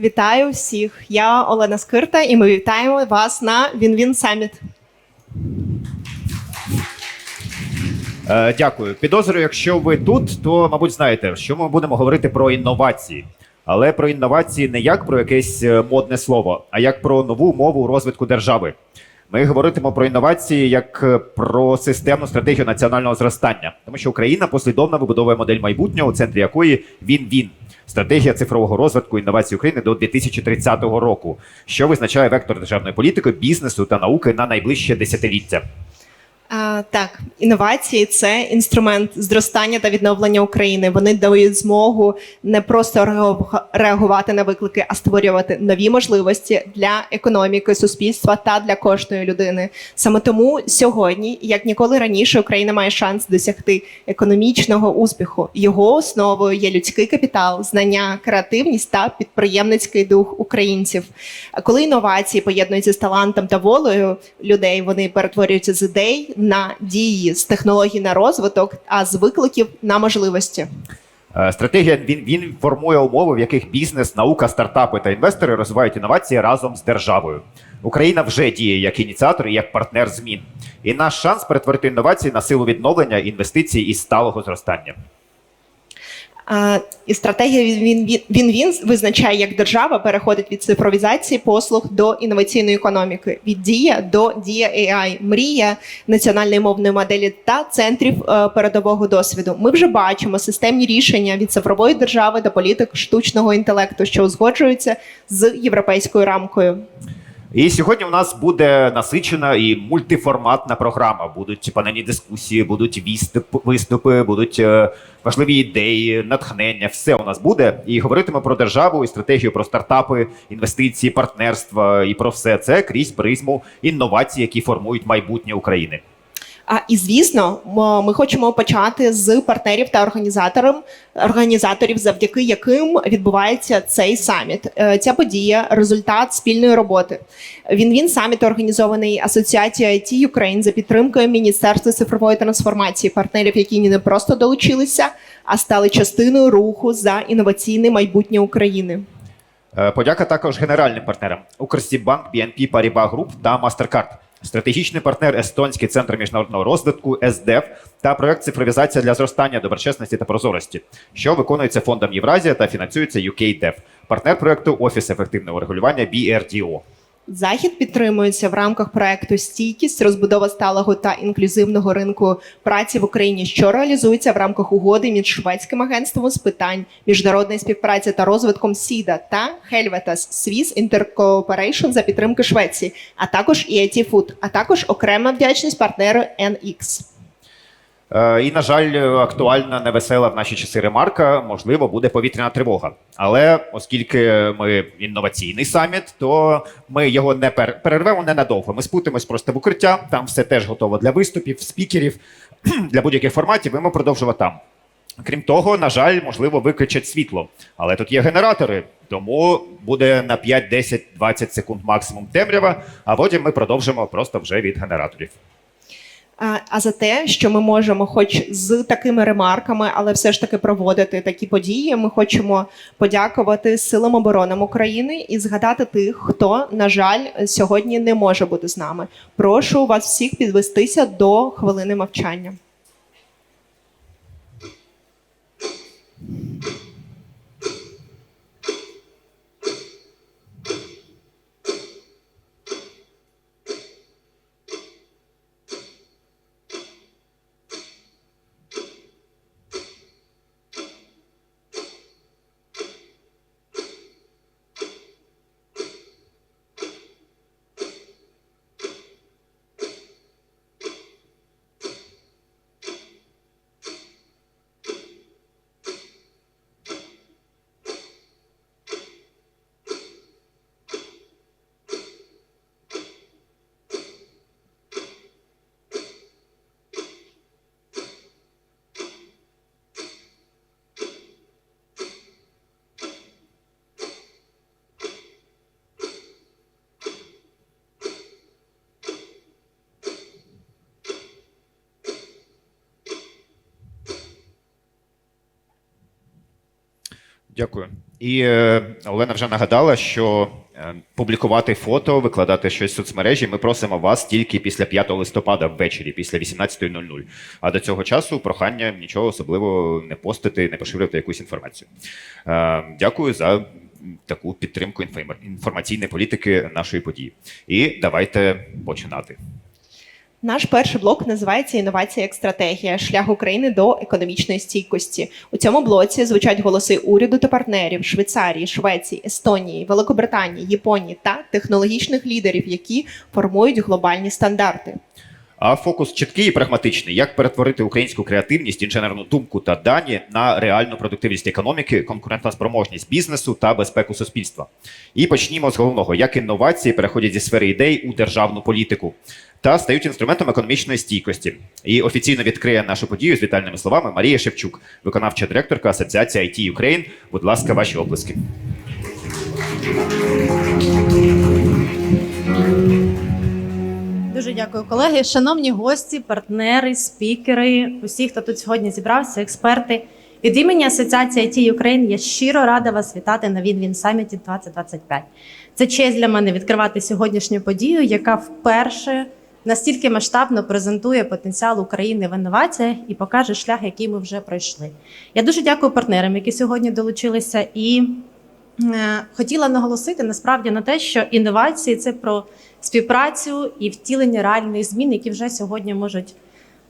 Вітаю всіх! Я Олена Скирта, і ми вітаємо вас на Він-Він Саміт. Е, Дякую. Підозрюю, якщо ви тут, то мабуть знаєте, що ми будемо говорити про інновації. Але про інновації не як про якесь е, модне слово, а як про нову мову розвитку держави. Ми говоритимо про інновації як е, про системну стратегію національного зростання, тому що Україна послідовно вибудовує модель майбутнього, у центрі якої він він стратегія цифрового розвитку інновацій України до 2030 року, що визначає вектор державної політики, бізнесу та науки на найближче десятиліття. Так, інновації це інструмент зростання та відновлення України. Вони дають змогу не просто реагувати на виклики, а створювати нові можливості для економіки, суспільства та для кожної людини. Саме тому сьогодні, як ніколи раніше, Україна має шанс досягти економічного успіху. Його основою є людський капітал, знання, креативність та підприємницький дух українців. А коли інновації поєднуються з талантом та волею людей, вони перетворюються з ідей на дії, з технологій на розвиток, а з викликів на можливості. Е, Стратегія він, він формує умови, в яких бізнес, наука, стартапи та інвестори розвивають інновації разом з державою. Україна вже діє як ініціатор і як партнер змін. І наш шанс перетворити інновації на силу відновлення інвестицій і сталого зростання. І стратегія він, він визначає, як держава переходить від цифровізації послуг до інноваційної економіки, від дія до дія AI, мрія національної мовної моделі та центрів е, передового досвіду. Ми вже бачимо системні рішення від цифрової держави до політик штучного інтелекту, що узгоджуються з європейською рамкою. І сьогодні у нас буде насичена і мультиформатна програма. Будуть панельні дискусії, будуть виступи, будуть е, важливі ідеї, натхнення. Все у нас буде. І говоритиме про державу і стратегію про стартапи, інвестиції, партнерства і про все це крізь призму інновацій, які формують майбутнє України. А і звісно, ми хочемо почати з партнерів та організаторів, організаторів, завдяки яким відбувається цей саміт. Е, Ця подія результат спільної роботи. Він він саміт організований асоціацією IT Ukraine за підтримкою Міністерства цифрової трансформації, партнерів, які не просто долучилися, а стали частиною руху за інноваційне майбутнє України. Е, Подяка також генеральним партнерам Укрсібанк, BNP Paribas Group та MasterCard. Стратегічний партнер Естонський центр міжнародного розвитку СДЕФ та проект цифровізація для зростання доброчесності та прозорості, що виконується фондом Євразія та фінансується UKDEF. Партнер проекту Офіс ефективного регулювання BRDO. Захід підтримується в рамках проекту Стійкість, розбудова сталого та інклюзивного ринку праці в Україні, що реалізується в рамках угоди між шведським агентством з питань міжнародної співпраці та розвитком СІДА та Хельветас Swiss Intercooperation за підтримки Швеції, а також EIT Food, а також окрема вдячність партнеру NX. Е, І, на жаль, актуальна невесела в наші часи ремарка, можливо, буде повітряна тривога. Але оскільки ми інноваційний саміт, то ми його не пер- перервемо ненадовго. Ми спутимось просто в укриття. Там все теж готово для виступів, спікерів, для будь-яких форматів. Ми продовжимо там. Крім того, на жаль, можливо, виключать світло. Але тут є генератори, тому буде на 5, 10, 20 секунд максимум темрява, а потім ми продовжимо просто вже від генераторів. А, за те, що ми можемо, хоч з такими ремарками, але все ж таки проводити такі події, ми хочемо подякувати силам оборони України і згадати тих, хто, на жаль, сьогодні не може бути з нами. Прошу вас всіх підвестися до хвилини мовчання. Дякую. І е, Олена вже нагадала, що е, публікувати фото, викладати щось в соцмережі ми просимо вас тільки після 5 листопада ввечері, після 18.00. А до цього часу прохання нічого особливо не постити, не поширювати якусь інформацію. Е, дякую за таку підтримку інформа- інформаційної політики нашої події. І давайте починати. Наш перший блок називається Інновація як стратегія шлях України до економічної стійкості. У цьому блоці звучать голоси уряду та партнерів Швейцарії, Швеції, Естонії, Великобританії, Японії та технологічних лідерів, які формують глобальні стандарти. А фокус чіткий і прагматичний: як перетворити українську креативність, інженерну думку та дані на реальну продуктивність економіки, конкурентоспроможність бізнесу та безпеку суспільства. І почнімо з головного: як інновації переходять зі сфери ідей у державну політику та стають інструментом економічної стійкості. І офіційно відкриє нашу подію з вітальними словами Марія Шевчук, виконавча директорка Асоціації IT Ukraine. Будь ласка, ваші оплески. Дуже дякую, колеги. Шановні гості, партнери, спікери, усі, хто тут сьогодні зібрався, експерти. Від імені Асоціації IT Ukraine я щиро рада вас вітати на Відвін Саміті 2025. Це честь для мене відкривати сьогоднішню подію, яка вперше настільки масштабно презентує потенціал України в інноваціях і покаже шлях, який ми вже пройшли. Я дуже дякую партнерам, які сьогодні долучилися, і е, хотіла наголосити насправді на те, що інновації це про співпрацю і втілення реальних змін, які вже сьогодні можуть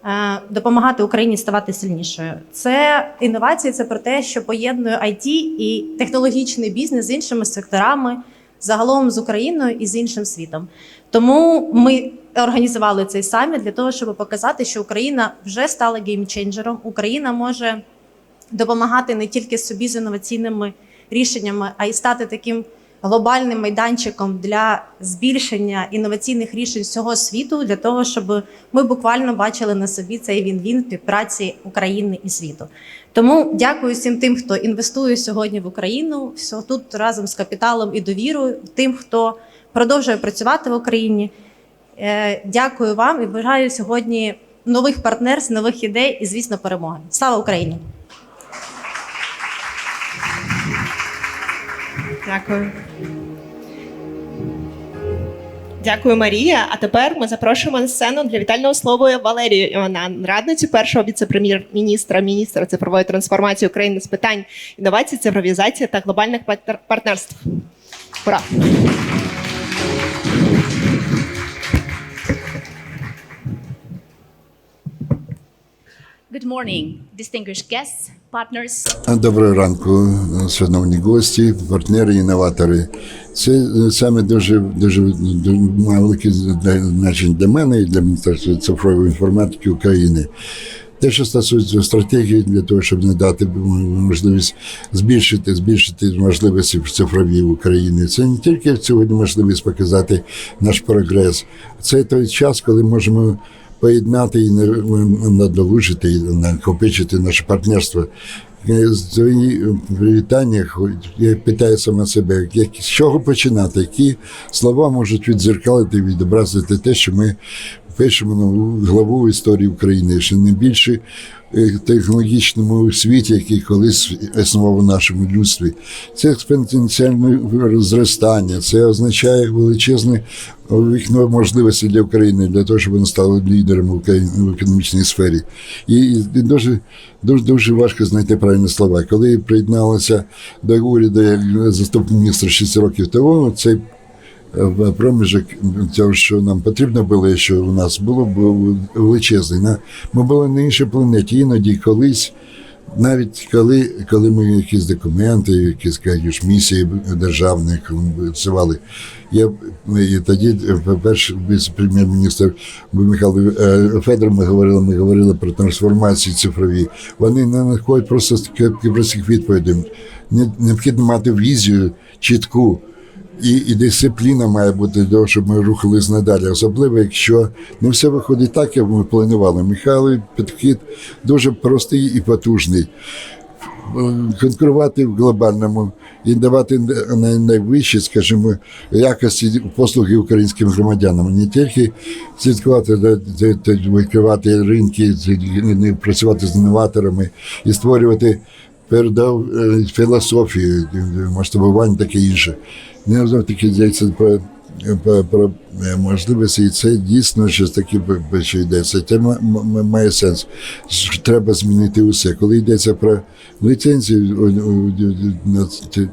е, допомагати Україні ставати сильнішою. Це інновації, це про те, що поєднує IT і технологічний бізнес з іншими секторами, загалом з Україною і з іншим світом. Тому ми організували цей саміт для того, щоб показати, що Україна вже стала геймченджером. Україна може допомагати не тільки собі з інноваційними рішеннями, а й стати таким глобальним майданчиком для збільшення інноваційних рішень всього світу, для того, щоб ми буквально бачили на собі цей він-він співпраці України і світу. Тому дякую всім тим, хто інвестує сьогодні в Україну, все тут разом з капіталом і довірою, тим, хто продовжує працювати в Україні. Е, Дякую вам і бажаю сьогодні нових партнерств, нових ідей і, звісно, перемоги. Слава Україні! Дякую. Дякую, Марія. А тепер ми запрошуємо на сцену для вітального слова Валерію Іонан, радницю першого віце-прем'єр-міністра, міністра цифрової трансформації України з питань інновацій, цифровізації та глобальних партнерств. Ура! Good morning, distinguished guests, partners, Доброго ранку, шановні гості, партнери, інноватори. Це е, саме дуже дуже, велике значення для мене і для Міністерства цифрової інформатики України. Те, що стосується стратегії для того, щоб надати можливість збільшити, збільшити можливості цифрові в Україні. Це не тільки сьогодні можливість показати наш прогрес, це той час, коли можемо поєднати і надолужити, і накопичити наше партнерство. Е, свої привітання я питаю саме себе, як, з чого починати, які слова можуть відзеркалити відобразити те, що ми пишемо нову главу історії України, що не більше е, технологічному світі, який колись існував у нашому людстві. Це експоненціальне зростання, це означає величезне вікно можливості для України, для того, щоб вона стала лідером в економічній сфері. І, дуже, дуже дуже важко знайти правильні слова. Коли приєдналася до уряду заступник міністра 6 років тому, цей проміжок цього, що нам потрібно було, що у нас було, був величезний. Ми були на іншій планеті, іноді колись. Навіть коли, коли ми якісь документи, якісь кажуть, місії державні працювали, я і тоді, по-перше, віце-прем'єр-міністр Михайло е, Федор, ми говорили, ми говорили про трансформації цифрові. Вони не знаходять просто простих відповідей. Необхідно мати візію чітку. І, і дисципліна має бути для того, щоб ми рухались надалі, особливо якщо не все виходить так, як ми планували. Михайло підхід дуже простий і потужний. Конкурувати в глобальному і давати найвищі, скажімо, якості послуги українським громадянам, не тільки слідкувати, відкривати ринки, працювати з інноваторами і створювати передав е, філософію, масштабування таке інше. Не знов йдеться про, про, про е, можливості, і це дійсно щось таке, що йдеться. Це має сенс. Треба змінити усе. Коли йдеться про ліцензію у- у- у-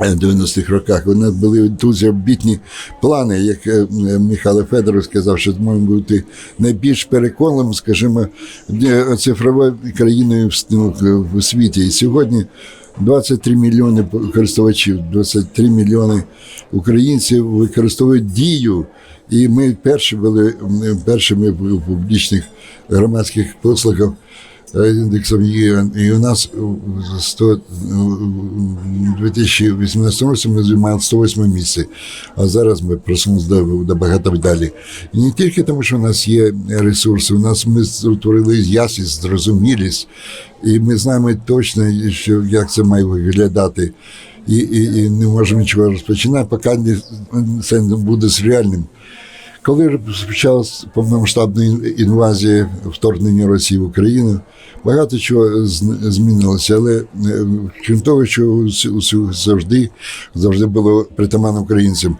на 90-х роках. У нас були дуже амбітні плани, як е, Михайло Федоров сказав, що маємо бути найбільш переконливим, скажімо, е, цифровою країною ну, в світі. І сьогодні 23 мільйони користувачів, 23 мільйони українців використовують дію. І ми перші були першими в публічних громадських послугах е, індексом ЄН. І у нас 100, у 2018 році ми займали 108 місце, а зараз ми просунулися до, до багато далі. І не тільки тому, що у нас є ресурси, у нас ми створили ясність, зрозумілість, і ми знаємо точно, що, як це має виглядати. І, і, і не можемо нічого розпочинати, поки не, це не буде реальним. Коли розпочалась повномасштабна інвазія вторгнення Росії в Україну, багато чого змінилося, але е, крім того, що завжди, завжди було притаманно українцям.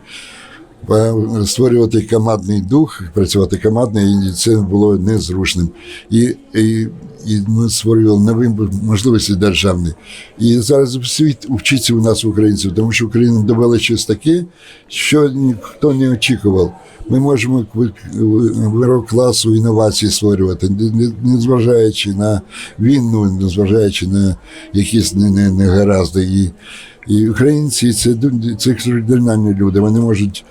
Е, Створювати командний дух, працювати командно, і це було незручним. І, і, і ми створювали нові можливості державні. І зараз світ вчиться у нас українців, тому що Україна довела щось таке, що ніхто не очікував. Ми можемо вирок класу інновації створювати, не- не- незважаючи на війну, незважаючи на якісь не- не- негаразди. І, і українці це, це екстраординарні люди. Вони можуть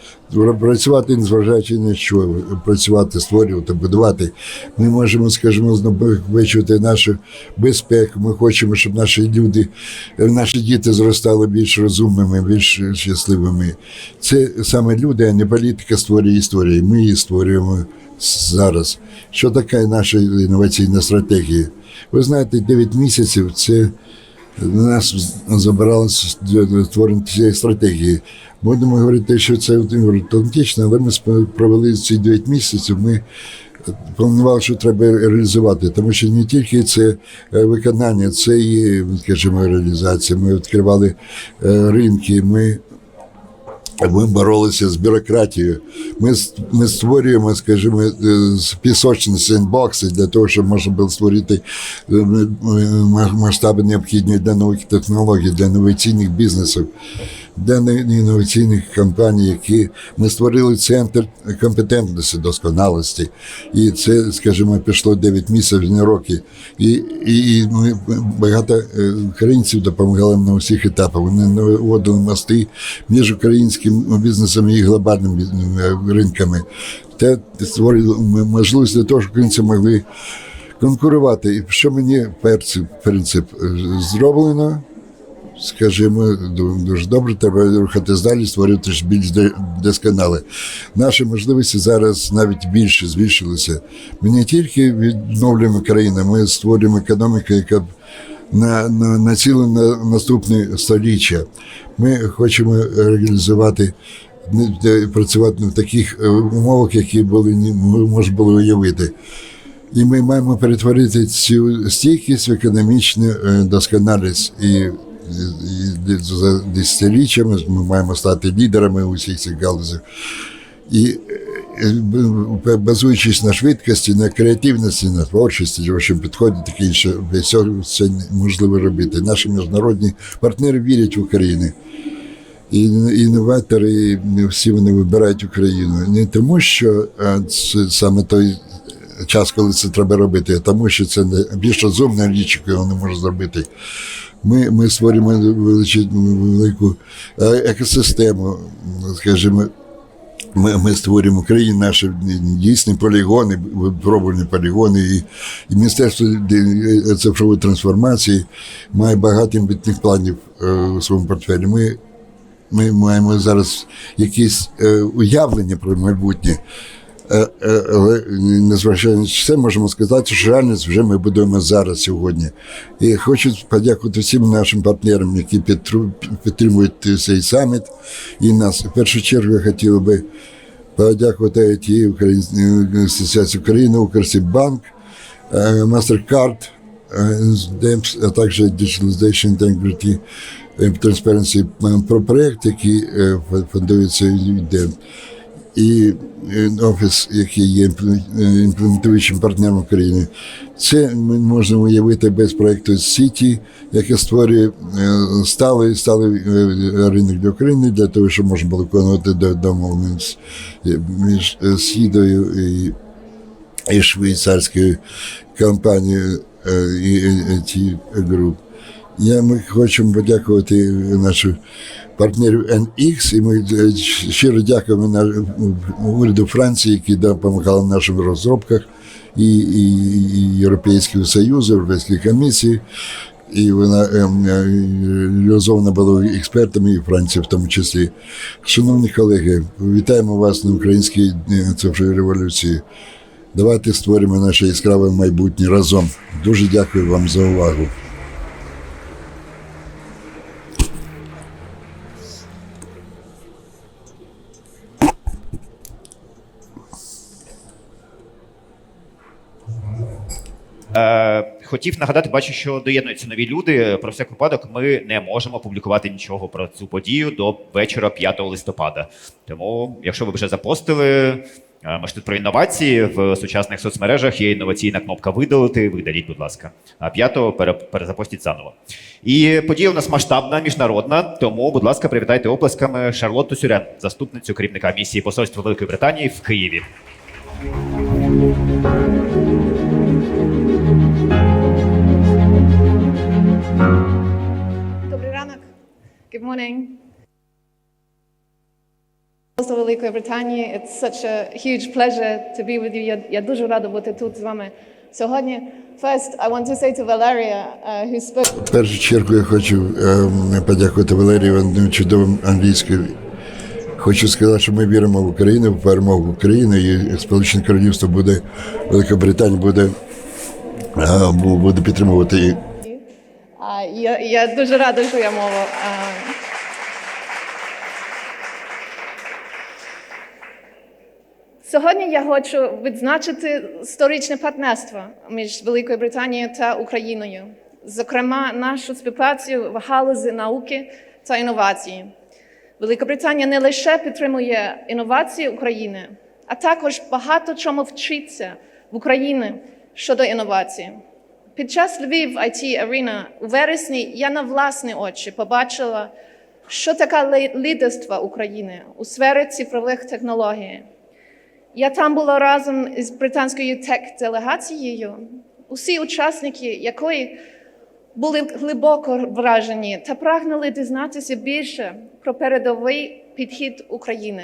працювати, незважаючи на що, працювати, створювати, будувати. Ми можемо, скажімо, забезпечувати нашу безпеку. Ми хочемо, щоб наші люди, наші діти зростали більш розумними, більш щасливими. Це саме люди, а не політика створює історії. Ми її створюємо зараз. Що таке наша інноваційна стратегія? Ви знаєте, 9 місяців це нас забиралися створення цієї стратегії. Будемо говорити, що це автоматично, але ми провели ці 9 місяців. Ми планували, що треба реалізувати, тому що не тільки це е, виконання, це і, скажімо, реалізація. Ми відкривали е, ринки, ми ми боролися з бюрократією. Ми, ми створюємо, скажімо, е, пісочні сендбокси для того, щоб можна було створити масштаби необхідні для нових технологій, для інноваційних бізнесів, інноваційних компаній, які ми створили центр компетентності, досконалості. І це, скажімо, пішло 9 місяців, не роки. І, і, ми багато е, українців допомагали на усіх етапах. Вони наводили мости між українським бізнесом і глобальними е, ринками. Те створили можливість для того, щоб українці могли конкурувати. І що мені принцип е, зроблено, скажімо, ду- дуже добре, треба рухатись далі, створювати ж більш досконале. Наші можливості зараз навіть більше збільшилися. Ми не тільки відновлюємо країну, ми створюємо економіку, яка б на, на, націлена на наступне століття. Ми хочемо реалізувати. Працювати в таких е, умовах, які були не можна було уявити. І ми маємо перетворити цю стійкість в економічну е, досконалість. І за десятиріччями ми маємо стати лідерами у всіх цих галузях. І е, базуючись на швидкості, на креативності, на творчості, в підході таке інше, все можливо робити. Наші міжнародні партнери вірять в Україну. І інноватори всі вони вибирають Україну не тому, що це саме той час, коли це треба робити, а тому, що це більш розумна річ, яку вони можуть зробити. Ми, ми створюємо велику е, екосистему, скажімо. Ми, ми створюємо в Україні наші дійсні полігони, випробувані полігони, і, і Міністерство цифрової трансформації має багато амбітних планів е, у своєму портфелі. Ми ми маємо зараз якісь е, уявлення про майбутнє. Е, е, Але незважаючи на це, можемо сказати, що реальність вже ми будуємо зараз сьогодні. І хочу подякувати всім нашим партнерам, які підтримують цей саміт. І нас в першу чергу я хотів би подякувати IT асоціації України, Укрсібанк, е, MasterCard, DEMS, а також Digitalization Integrity Transparency про проєкт, який фондується. І е, офіс, який є е, імплементуючим партнером України. Це ми можемо уявити без проєкту Сіті, яке створює е, сталий, сталий е, ринок для України для того, щоб можна було виконувати до- домовленість е, між е, Сідою і і швейцарською компанією е, і IT Group. Я, ми хочемо подякувати нашу партнерів NX, і ми е, щиро дякуємо на, уряду Франції, який допомагав в наших розробках, і, і, і Європейського Союзу, Європейської комісії. І вона ем, е, реалізована була експертами і Франції в тому числі. Шановні колеги, вітаємо вас на українській е, цифровій революції. Давайте створимо наше яскраве майбутнє разом. Дуже дякую вам за увагу. Хотів нагадати, бачу, що доєднуються нові люди. Про всяк випадок ми не можемо публікувати нічого про цю подію до вечора 5 листопада. Тому, якщо ви вже запостили, е, ми ж тут про інновації в сучасних соцмережах є інноваційна кнопка видалити. Видаліть, будь ласка. А 5-го перезапостіть заново. І подія у нас масштабна, міжнародна. Тому, будь ласка, привітайте оплесками Шарлотту Сюрен, заступницю керівника місії Посольства Великої Британії в Києві. Good morning. Посол Великої Британії. It's such a huge pleasure to be with you. Я, я дуже рада бути тут з вами сьогодні. First, I want to say to Valeria, uh, who spoke В першу чергу я хочу ем, подякувати Валерію Івановичу чудовим англійською. Хочу сказати, що ми віримо в Україну, в перемогу України, і Сполучене Королівство буде, Велика Британія буде, е, буде підтримувати і А, я, я дуже рада, що я мова. Сьогодні я хочу відзначити історичне партнерство між Великою Британією та Україною, зокрема, нашу співпрацю в галузі науки та інновації. Велика Британія не лише підтримує інновації України, а також багато чому вчиться в Україні щодо інновацій. Під час Львів IT Arena у вересні я на власні очі побачила, що таке лідерство України у сфері цифрових технологій. Я там була разом із британською тек-делегацією, усі учасники якої були глибоко вражені та прагнули дізнатися більше про передовий підхід України.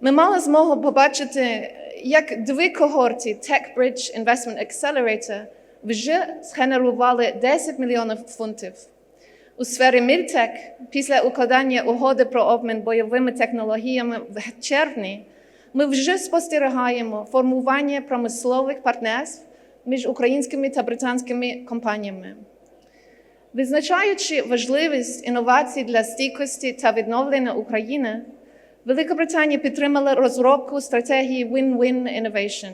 Ми мали змогу побачити, як дві когорти TechBridge Investment Accelerator вже згенерували 10 мільйонів фунтів. У сфері Міртек після укладання угоди про обмін бойовими технологіями в червні ми вже спостерігаємо формування промислових партнерств між українськими та британськими компаніями. Визначаючи важливість інновацій для стійкості та відновлення України, Велика Британія підтримала розробку стратегії Win-Win Innovation.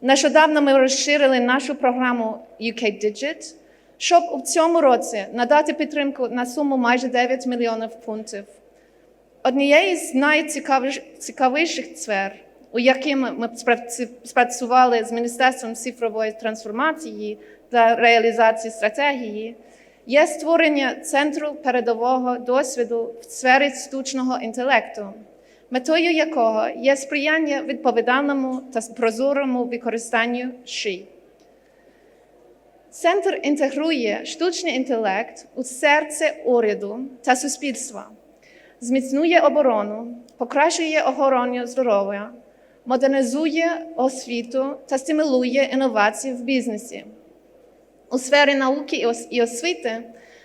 Нещодавно ми розширили нашу програму UK Digit, щоб у цьому році надати підтримку на суму майже 9 мільйонів фунтів. Однією з найцікавіших сфер, у якій ми спрацювали з Міністерством цифрової трансформації та реалізації стратегії, є створення центру передового досвіду в сфері штучного інтелекту, метою якого є сприяння відповідальному та прозорому використанню ШИ. Центр інтегрує штучний інтелект у серце уряду та суспільства, зміцнює оборону, покращує охорону здоров'я, модернізує освіту та стимулює інновації в бізнесі. У сфері науки і освіти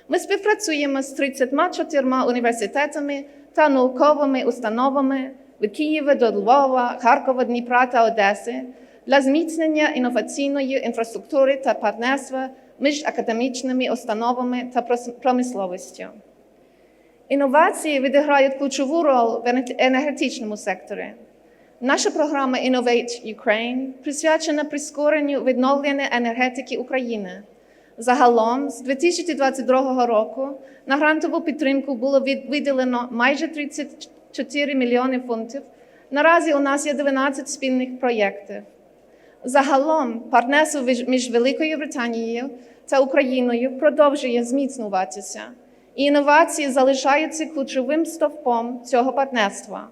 ми співпрацюємо з 34 університетами та науковими установами від Києва до Львова, Харкова, Дніпра та Одеси для зміцнення інноваційної інфраструктури та партнерства між академічними установами та промисловістю. Інновації відіграють ключову роль в енергетичному секторі. Наша програма Innovate Ukraine присвячена прискоренню відновлення енергетики України. Загалом з 2022 року на грантову підтримку було виділено майже 34 мільйони фунтів. Наразі у нас є 12 спільних проєктів. Загалом партнерство між Великою Британією та Україною продовжує зміцнюватися, і інновації залишаються ключовим стовпом цього партнерства.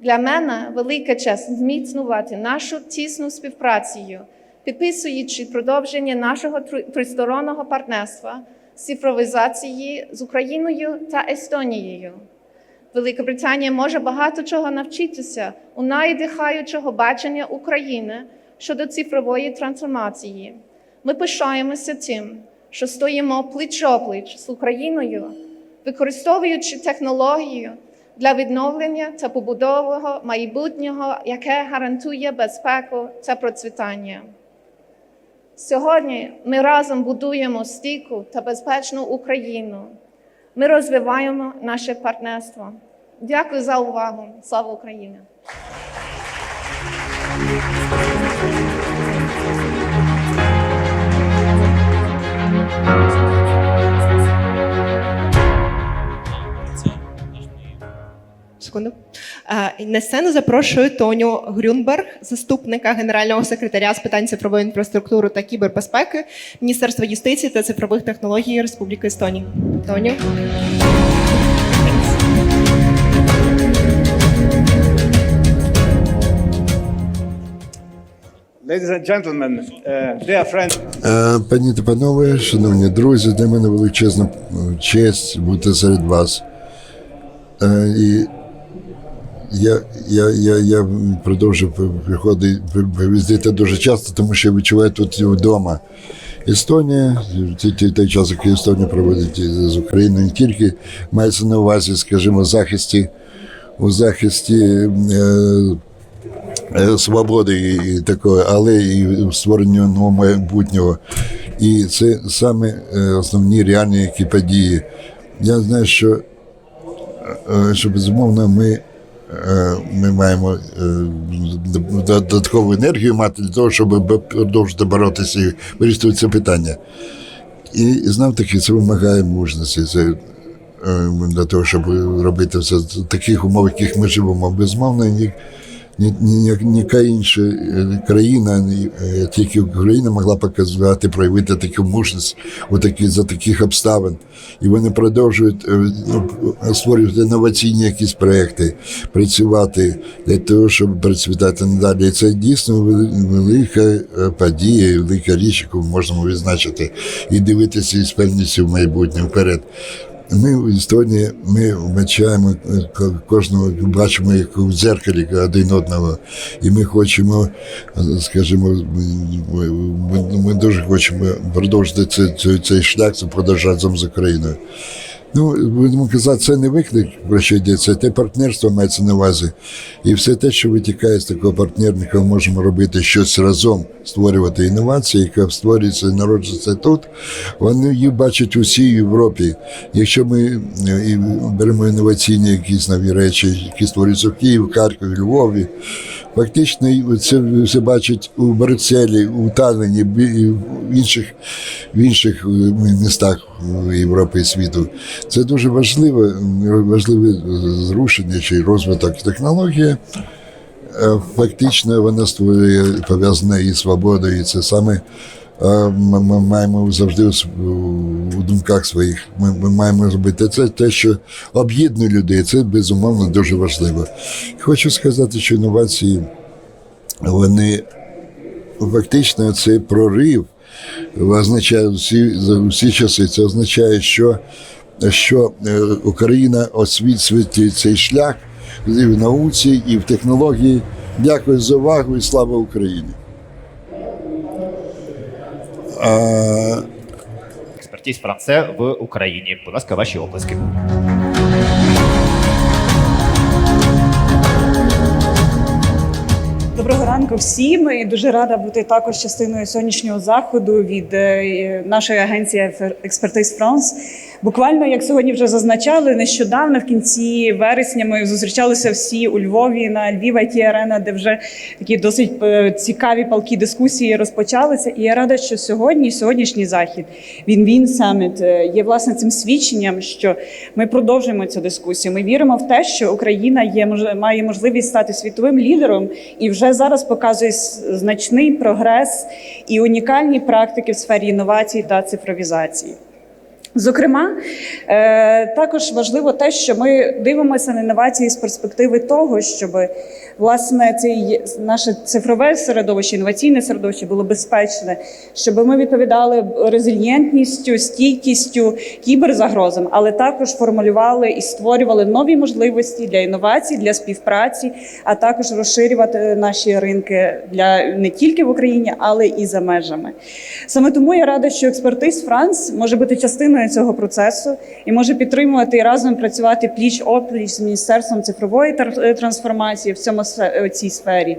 Для мене велика честь зміцнювати нашу тісну співпрацю, підписуючи продовження нашого тристороннього партнерства з цифровізації з Україною та Естонією. Велика Британія може багато чого навчитися у найдихаючого бачення України щодо цифрової трансформації. Ми пишаємося тим, що стоїмо пліч-опліч з Україною, використовуючи технологію для відновлення та побудового майбутнього, яке гарантує безпеку та процвітання. Сьогодні ми разом будуємо стійку та безпечну Україну. Ми розвиваємо наше партнерство. Дякую за увагу. Слава Україні! Секунду. Е, На сцену запрошую Тоню Грюнберг, заступника генерального секретаря з питань цифрової інфраструктури та кібербезпеки Міністерства юстиції та цифрових технологій Республіки Естонія. Тоню. Ladies and gentlemen, uh, dear friends, Е, Пані та панове, шановні друзі, для мене величезна е, честь бути серед вас. І я, я, я, я продовжую приходити приїздити дуже часто, тому що я відчуваю тут вдома. Естонія, той час, який Естонія проводить з Україною, не тільки мається на увазі, скажімо, захисті у захисті е, е, свободи і такої, але і в створенні нового майбутнього. І це саме е, основні реальні які події. Я знаю, що, е, що безумовно ми. Е, Ми маємо е, додаткову енергію мати для того, щоб продовжити боротися і вирішувати це питання. І знов таки це вимагає мужності. Це е, для того, щоб робити все в таких умовах, яких ми живемо. безмовно. Ніяка інша е, країна, е, тільки Україна могла показати, проявити таку мужність у такі, за таких обставин. І вони продовжують е, ну, створювати інноваційні якісь проекти, працювати для того, щоб процвітати надалі. І це дійсно велика подія, велика річ, яку можемо відзначити і дивитися із певністю в майбутнє вперед. Ми в Естонії ми вбачаємо е, кожного, бачимо як у дзеркалі один одного, і ми хочемо, скажімо, ми, дуже хочемо продовжити цей, цей, шлях, це продовжувати разом з Україною. Ну, будемо казати, це не виклик, про що йдеться, те партнерство мається на увазі. І все те, що витікає з такого партнерника, ми можемо робити щось разом, створювати інновації, яка створюється і народжується тут. Вони їх бачать у всій Європі. Якщо ми е, беремо інноваційні якісь нові речі, які створюються в Києві, Харкові, Львові, фактично це все бачать у Брюсселі, у Таллині, бі- і в інших, в інших е, містах Європи і світу. Це дуже важливе, важливе зрушення чи розвиток технології. Е, Фактично вона створює пов'язана і свободою, і це саме ми, ми маємо завжди у, думках своїх. Ми, ми маємо робити це те, що об'єднує людей. Це безумовно дуже важливо. Хочу сказати, що інновації вони фактично цей прорив означає всі, за всі часи. Це означає, що, що е, Україна освітлює цей шлях і в науці, і в технології. Дякую за увагу і слава Україні. А, Експертіз Франце в Україні. Будь ласка, ваші оплески. Доброго ранку всім. І дуже рада бути також частиною сьогоднішнього заходу від е, нашої агенції Експертиз Франс. Буквально, як сьогодні вже зазначали, нещодавно в кінці вересня ми зустрічалися всі у Львові на Львів IT Арена, де вже такі досить е, цікаві палкі дискусії розпочалися. І я рада, що сьогодні, сьогоднішній захід, він він саміт е, є власне цим свідченням, що ми продовжуємо цю дискусію. Ми віримо в те, що Україна є має можливість стати світовим лідером і вже зараз показує значний прогрес і унікальні практики в сфері інновацій та цифровізації. Зокрема, е, також важливо те, що ми дивимося на інновації з перспективи того, щоб власне це наше цифрове середовище, інноваційне середовище було безпечне, щоб ми відповідали резильєнтністю, стійкістю кіберзагрозам, але також формулювали і створювали нові можливості для інновацій, для співпраці, а також розширювати наші ринки для не тільки в Україні, але і за межами. Саме тому я рада, що експертиз Франс може бути частиною цього процесу і може підтримувати і разом працювати пліч опліч з міністерством цифрової е, трансформації в цьому е, цій сфері.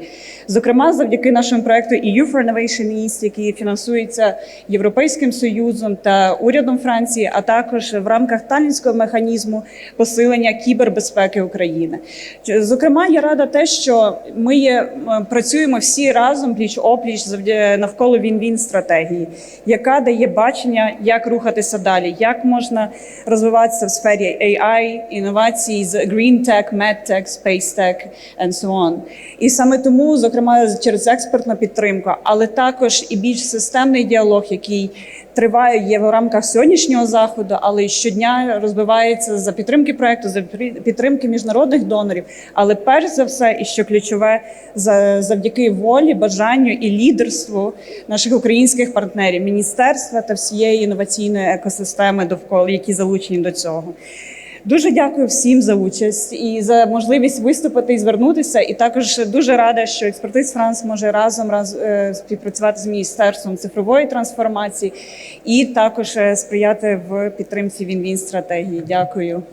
Зокрема, завдяки нашому проекту EU for Innovation East, який фінансується Європейським Союзом та урядом Франції, а також в рамках талінського механізму посилення кібербезпеки України. Зокрема, я рада те, що ми є, працюємо всі разом пліч опліч навколо він-він стратегії, яка дає бачення, як рухатися далі, як можна розвиватися в сфері AI, інновацій з Green Tech, MedTech, Space Tech and so on. І саме тому, зокрема, через експертну підтримку, але також і більш системний діалог, який триває є в рамках сьогоднішнього заходу, але щодня розвивається за підтримки проекту, за пі- підтримки міжнародних донорів. Але перш за все, і що ключове, за- завдяки волі, бажанню і лідерству наших українських партнерів, міністерства та всієї інноваційної екосистеми довкола, які залучені до цього. Дуже дякую всім за участь і за можливість виступити і звернутися. І також дуже рада, що експертиз Франс може разом раз е, співпрацювати з міністерством цифрової трансформації і також е, сприяти в підтримці він-він стратегії. Дякую.